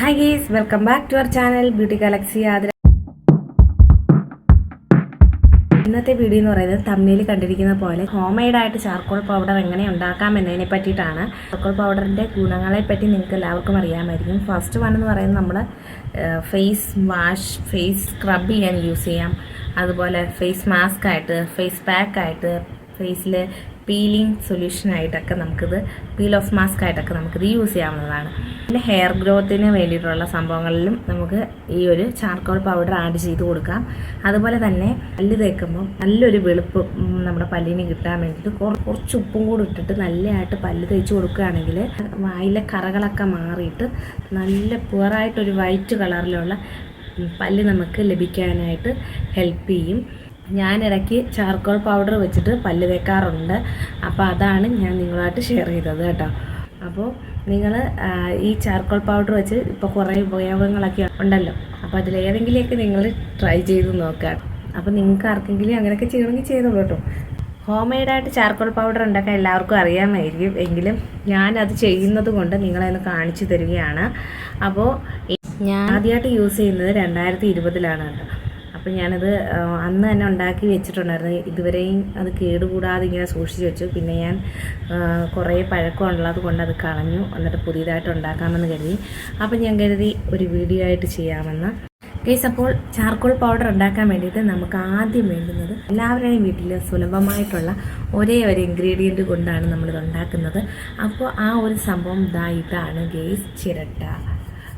Hi guys welcome back to our channel beauty galaxy ആദര ഇന്നത്തെ video എന്ന് പറയുന്നത് തമ്മിൽ കണ്ടിരിക്കുന്ന പോലെ ഹോം ആയിട്ട് ചാർക്കോൾ പൗഡർ എങ്ങനെ ഉണ്ടാക്കാം എന്നതിനെ പറ്റിയിട്ടാണ്. ചാർക്കോൾ പൗഡറിന്റെ ഗുണങ്ങളെ പറ്റി നിങ്ങൾക്ക് എല്ലാവർക്കും അറിയാമായിരിക്കും. ഫസ്റ്റ് വൺ എന്ന് പറയുന്നത് നമ്മൾ ഫേസ് വാഷ് ഫേസ് സ്ക്രബ് ചെയ്യാൻ യൂസ് ചെയ്യാം. അതുപോലെ ഫേസ് മാസ്ക് ആയിട്ട് ഫേസ് പാക്ക് ആയിട്ട് ഫേസിൽ പീലിംഗ് സൊല്യൂഷനായിട്ടൊക്കെ നമുക്കിത് പീൽ ഓഫ് മാസ്ക് ആയിട്ടൊക്കെ നമുക്കിത് യൂസ് ചെയ്യാവുന്നതാണ്. പിന്നെ ഹെയർ ഗ്രോത്തിന് വേണ്ടിയിട്ടുള്ള സംഭവങ്ങളിലും നമുക്ക് ഈ ഒരു ചാർക്കോൾ പൗഡർ ആഡ് ചെയ്ത് കൊടുക്കാം. അതുപോലെ തന്നെ പല്ല് തേക്കുമ്പോൾ നല്ലൊരു വെളുപ്പ് നമ്മുടെ പല്ലിന് കിട്ടാൻ വേണ്ടിയിട്ട് കുറച്ച് ഉപ്പും കൂടി ഇട്ടിട്ട് നല്ലതായിട്ട് പല്ല് തേച്ച് കൊടുക്കുകയാണെങ്കിൽ വായിലെ കറകളൊക്കെ മാറിയിട്ട് നല്ല പുവറായിട്ടൊരു വൈറ്റ് കളറിലുള്ള പല്ല് നമുക്ക് ലഭിക്കാനായിട്ട് ഹെൽപ്പ് ചെയ്യും. ഞാൻ ഇടയ്ക്ക് ചാർക്കോൾ പൗഡർ വെച്ചിട്ട് പല്ല് തേക്കാറുണ്ട്. അപ്പോൾ അതാണ് ഞാൻ നിങ്ങളുമായിട്ട് ഷെയർ ചെയ്തത് കേട്ടോ. അപ്പോൾ നിങ്ങൾ ഈ ചാർക്കോൾ പൗഡർ വെച്ച് ഇപ്പോൾ കുറേ ഉപയോഗങ്ങളൊക്കെ ഉണ്ടല്ലോ. അപ്പോൾ അതിലേതെങ്കിലുമൊക്കെ നിങ്ങൾ ട്രൈ ചെയ്ത് നോക്കുക. അപ്പോൾ നിങ്ങൾക്ക് ആർക്കെങ്കിലും അങ്ങനെയൊക്കെ ചെയ്യണമെങ്കിൽ ചെയ്തോളൂ കേട്ടോ. ഹോം മെയ്ഡായിട്ട് ചാർക്കോൾ പൗഡർ ഉണ്ടാക്കാൻ എല്ലാവർക്കും അറിയാമായിരിക്കും. എങ്കിലും ഞാനത് ചെയ്യുന്നത് കൊണ്ട് നിങ്ങളെന്ന് കാണിച്ചു തരികയാണ്. അപ്പോൾ ഞാൻ ആദ്യമായിട്ട് യൂസ് ചെയ്യുന്നത് രണ്ടായിരത്തി ഇരുപതിലാണ് കേട്ടോ. അപ്പോൾ ഞാനത് അന്ന് തന്നെ ഉണ്ടാക്കി വെച്ചിട്ടുണ്ടായിരുന്നു. ഇതുവരെയും അത് കേടുകൂടാതെ ഇങ്ങനെ സൂക്ഷിച്ച് വെച്ചു. പിന്നെ ഞാൻ കുറേ പഴക്കമുള്ളത് കൊണ്ട് അത് കളഞ്ഞു. എന്നിട്ട് പുതിയതായിട്ട് ഉണ്ടാക്കാമെന്ന് കരുതി. അപ്പോൾ ഞാൻ കരുതി ഒരു വീഡിയോ ആയിട്ട് ചെയ്യാമെന്ന്. കേസ് അപ്പോൾ ചാർക്കോൾ പൗഡർ ഉണ്ടാക്കാൻ വേണ്ടിയിട്ട് നമുക്ക് ആദ്യം വേണ്ടുന്നത് എല്ലാവരുടെയും വീട്ടിൽ സുലഭമായിട്ടുള്ള ഒരേ ഒരു ഇൻഗ്രീഡിയന്റ് കൊണ്ടാണ് നമ്മളിത് ഉണ്ടാക്കുന്നത്. അപ്പോൾ ആ ഒരു സംഭവം ഇതാ ഇതാണ് ഗേസ് ചിരട്ട.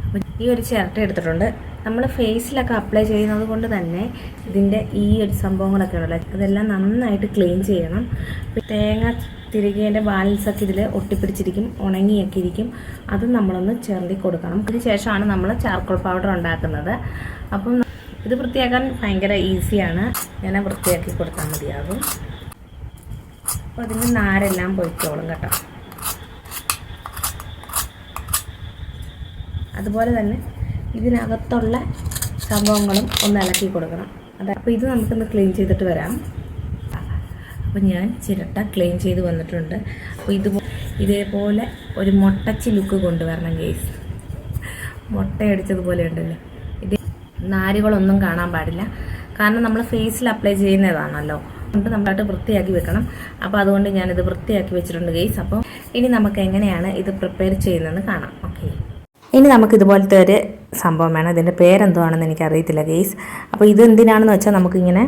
അപ്പോൾ ഈ ഒരു ചിരട്ട എടുത്തിട്ടുണ്ട്. നമ്മൾ ഫേസിലൊക്കെ അപ്ലൈ ചെയ്യുന്നത് കൊണ്ട് തന്നെ ഇതിന്റെ ഈ ഒരു സംഭവങ്ങളൊക്കെ ഉണ്ടല്ലോ. അതെല്ലാം നന്നായിട്ട് ക്ലീൻ ചെയ്യണം. തേങ്ങ തിരികേന്റെ ബാലൻസൊക്കെ ഇതിൽ ഒട്ടിപ്പിടിച്ചിരിക്കും ഉണങ്ങിയൊക്കെ ഇരിക്കും. അത് നമ്മളൊന്ന് ചേർത്തി കൊടുക്കണം. അതിന് ശേഷമാണ് നമ്മൾ ചാർക്കോൾ പൗഡർ ഉണ്ടാക്കുന്നത്. അപ്പം ഇത് വൃത്തിയാക്കാൻ ഭയങ്കര ഈസിയാണ് ഞാൻ വൃത്തിയാക്കി കൊടുത്താൽ മതിയാകും. അപ്പോൾ അതിന്റെ നാരെല്ലാം പൊയ്ക്കോളും കേട്ടോ. അതുപോലെ തന്നെ ഇതിനകത്തുള്ള സംഭവങ്ങളും ഒന്ന് ഇളക്കി കൊടുക്കണം. അത് അപ്പോൾ ഇത് നമുക്കൊന്ന് ക്ലീൻ ചെയ്തിട്ട് വരാം. അപ്പോൾ ഞാൻ ചിരട്ട ക്ലീൻ ചെയ്ത് വന്നിട്ടുണ്ട്. അപ്പോൾ ഇത് ഇതേപോലെ ഒരു മുട്ടച്ചി ലുക്ക് കൊണ്ടുവരണം കേസ് മുട്ടയടിച്ചതുപോലെ ഉണ്ടല്ലോ? ഇത് നാരുകളൊന്നും കാണാൻ പാടില്ല. കാരണം നമ്മൾ ഫേസിൽ അപ്ലൈ ചെയ്യുന്നതാണല്ലോ. അതുകൊണ്ട് നമ്മളായിട്ട് വൃത്തിയാക്കി വെക്കണം. അപ്പോൾ അതുകൊണ്ട് ഞാനിത് വൃത്തിയാക്കി വെച്ചിട്ടുണ്ട് ഗെയ്സ് അപ്പോൾ ഇനി നമുക്ക് എങ്ങനെയാണ് ഇത് പ്രിപ്പയർ ചെയ്യുന്നതെന്ന് കാണാം. ഓക്കെ ഇനി നമുക്ക് ഇതുപോലത്തെ ഒരു സംഭവം വേണം ഇതിന്റെ പേരെന്തുവാണെന്ന് എനിക്കറിയത്തില്ല ഗെയ്സ്. അപ്പോൾ ഇത് എന്തിനാണെന്ന് വെച്ചാൽ നമുക്കിങ്ങനെ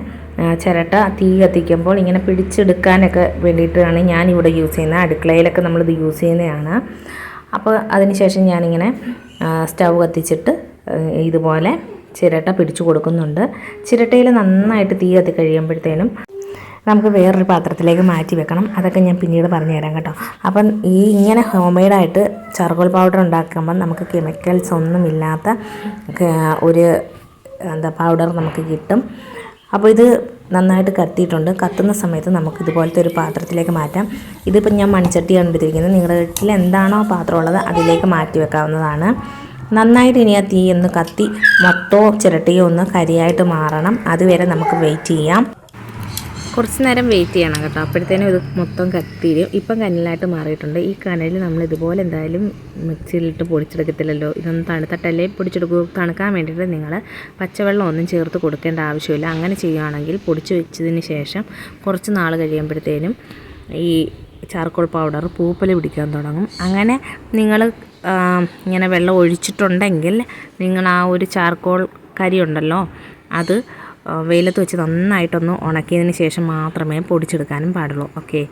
ചിരട്ട തീ കത്തിക്കുമ്പോൾ ഇങ്ങനെ പിടിച്ചെടുക്കാനൊക്കെ വേണ്ടിയിട്ടാണ് ഇവിടെ യൂസ് ചെയ്യുന്നത്. അടുക്കളയിലൊക്കെ നമ്മളിത് യൂസ് ചെയ്യുന്നതാണ്. അപ്പോൾ അതിനുശേഷം ഞാനിങ്ങനെ സ്റ്റൗ കത്തിച്ചിട്ട് ഇതുപോലെ ചിരട്ട പിടിച്ചു കൊടുക്കുന്നുണ്ട്. ചിരട്ടയിൽ നന്നായിട്ട് തീ കത്തി കഴിയുമ്പോഴത്തേനും നമുക്ക് വേറൊരു പാത്രത്തിലേക്ക് മാറ്റി വെക്കണം. അതൊക്കെ ഞാൻ പിന്നീട് പറഞ്ഞു തരാം കേട്ടോ. അപ്പം ഈ ഇങ്ങനെ ഹോം മെയ്ഡായിട്ട് ചാർക്കോൾ പൗഡർ ഉണ്ടാക്കുമ്പോൾ നമുക്ക് കെമിക്കൽസ് ഒന്നുമില്ലാത്ത ഒരു എന്താ പൗഡർ നമുക്ക് കിട്ടും. അപ്പോൾ ഇത് നന്നായിട്ട് കത്തിയിട്ടുണ്ട്. കത്തുന്ന സമയത്ത് നമുക്ക് ഇതുപോലത്തെ ഒരു പാത്രത്തിലേക്ക് മാറ്റാം. ഇതിപ്പോൾ ഞാൻ മൺചട്ടിയാണ് എടുത്തിരിക്കുന്നത് നിങ്ങളുടെ വീട്ടിൽ എന്താണോ പാത്രം ഉള്ളത് അതിലേക്ക് മാറ്റി വെക്കാവുന്നതാണ്. നന്നായിട്ട് ഇനി ആ തീ ഒന്ന് കത്തി മൊത്തമോ ചിരട്ടിയോ ഒന്ന് കരിയായിട്ട് മാറണം. അതുവരെ നമുക്ക് വെയിറ്റ് ചെയ്യാം. കുറച്ച് നേരം വെയിറ്റ് ചെയ്യണം കേട്ടോ. അപ്പോഴത്തേനും ഇത് മൊത്തം കത്തിരും. ഇപ്പം കനലായിട്ട് മാറിയിട്ടുണ്ട്. ഈ കനലിൽ നമ്മൾ ഇതുപോലെ എന്തായാലും മിക്സിയിലിട്ട് പൊടിച്ചെടുക്കത്തില്ലല്ലോ. ഇതൊന്ന് തണുത്തട്ടല്ലേ പൊടിച്ചെടുക്കുക തണുക്കാൻ വേണ്ടിയിട്ട് നിങ്ങൾ പച്ചവെള്ളം ഒന്നും ചേർത്ത് കൊടുക്കേണ്ട ആവശ്യമില്ല. അങ്ങനെ ചെയ്യുകയാണെങ്കിൽ പൊടിച്ച് വെച്ചതിന് ശേഷം കുറച്ച് നാൾ കഴിയുമ്പോഴത്തേനും ഈ ചാർക്കോൾ പൗഡർ പൂപ്പൽ പിടിക്കാൻ തുടങ്ങും. അങ്ങനെ നിങ്ങൾ ഇങ്ങനെ വെള്ളം ഒഴിച്ചിട്ടുണ്ടെങ്കിൽ നിങ്ങൾ ആ ഒരു ചാർക്കോൾ കരി ഉണ്ടല്ലോ അത് വെയിലത്ത് വെച്ച് നന്നായിട്ടൊന്ന് ഉണക്കിയതിന് ശേഷം മാത്രമേ പൊടിച്ചെടുക്കാനും പാടുള്ളൂ. ഓക്കെ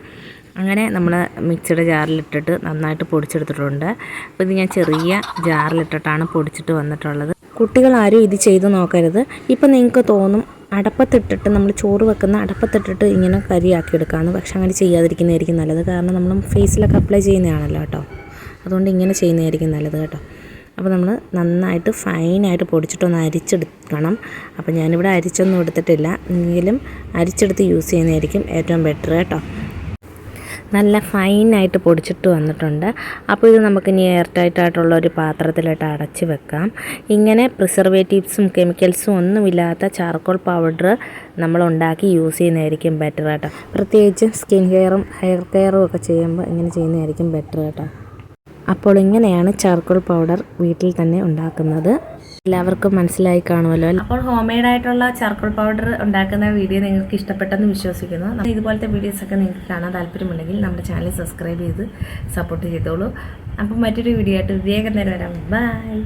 അങ്ങനെ നമ്മൾ മിക്സിയുടെ ജാറിലിട്ടിട്ട് നന്നായിട്ട് പൊടിച്ചെടുത്തിട്ടുണ്ട്. അപ്പോൾ ഇത് ഞാൻ ചെറിയ ജാറിലിട്ടിട്ടാണ് പൊടിച്ചിട്ട് വന്നിട്ടുള്ളത്. കുട്ടികളാരും ഇത് ചെയ്ത് നോക്കരുത്. ഇപ്പം നിങ്ങൾക്ക് തോന്നും അടപ്പത്തിട്ടിട്ട് നമ്മൾ ചോറ് വെക്കുന്ന അടപ്പത്തിട്ടിട്ട് ഇങ്ങനെ കരിയാക്കി എടുക്കാമെന്ന് പക്ഷെ അങ്ങനെ ചെയ്യാതിരിക്കുന്നതായിരിക്കും നല്ലത്. കാരണം നമ്മൾ ഫേസിലൊക്കെ അപ്ലൈ ചെയ്യുന്നതാണല്ലോ കേട്ടോ. അതുകൊണ്ട് ഇങ്ങനെ ചെയ്യുന്നതായിരിക്കും നല്ലത് കേട്ടോ. അപ്പോൾ നമ്മൾ നന്നായിട്ട് ഫൈനായിട്ട് പൊടിച്ചിട്ടൊന്ന് അരിച്ചെടുക്കണം. അപ്പോൾ ഞാനിവിടെ അരിച്ചൊന്നും എടുത്തിട്ടില്ല. എങ്കിലും അരിച്ചെടുത്ത് യൂസ് ചെയ്യുന്നതായിരിക്കും ഏറ്റവും ബെറ്റർ കേട്ടോ. നല്ല ഫൈനായിട്ട് പൊടിച്ചിട്ട് വന്നിട്ടുണ്ട്. അപ്പോൾ ഇത് നമുക്ക് ഇനി എയർ ടൈറ്റായിട്ടുള്ള ഒരു പാത്രത്തിലിട്ട് അടച്ച് വെക്കാം. ഇങ്ങനെ പ്രിസർവേറ്റീവ്സും കെമിക്കൽസും ഒന്നുമില്ലാത്ത ചാർക്കോൾ പൗഡർ നമ്മൾ ഉണ്ടാക്കി യൂസ് ചെയ്യുന്നതായിരിക്കും ബെറ്റർ കേട്ടോ. പ്രത്യേകിച്ച് സ്കിൻ കെയറും ഹെയർ കെയറും ഒക്കെ ചെയ്യുമ്പോൾ ഇങ്ങനെ ചെയ്യുന്നതായിരിക്കും ബെറ്റർ കേട്ടോ. അപ്പോൾ ഇങ്ങനെയാണ് ചാർക്കോൾ പൗഡർ വീട്ടിൽ തന്നെ ഉണ്ടാക്കുന്നത്. എല്ലാവർക്കും മനസ്സിലായി കാണുമല്ലോ അപ്പോൾ ഹോം മെയ്ഡ് ആയിട്ടുള്ള ചാർക്കോൾ പൗഡർ ഉണ്ടാക്കുന്ന വീഡിയോ നിങ്ങൾക്ക് ഇഷ്ടപ്പെട്ടെന്ന് വിശ്വസിക്കുന്നു. ഇതുപോലത്തെ വീഡിയോസ് ഒക്കെ നിങ്ങൾക്ക് കാണാൻ താല്പര്യമുണ്ടെങ്കിൽ നമ്മുടെ ചാനൽ സബ്സ്ക്രൈബ് ചെയ്ത് സപ്പോർട്ട് ചെയ്തോളൂ. അപ്പോൾ മറ്റൊരു വീഡിയോ ആയിട്ട് വേഗം തന്നെ വരാം ബൈ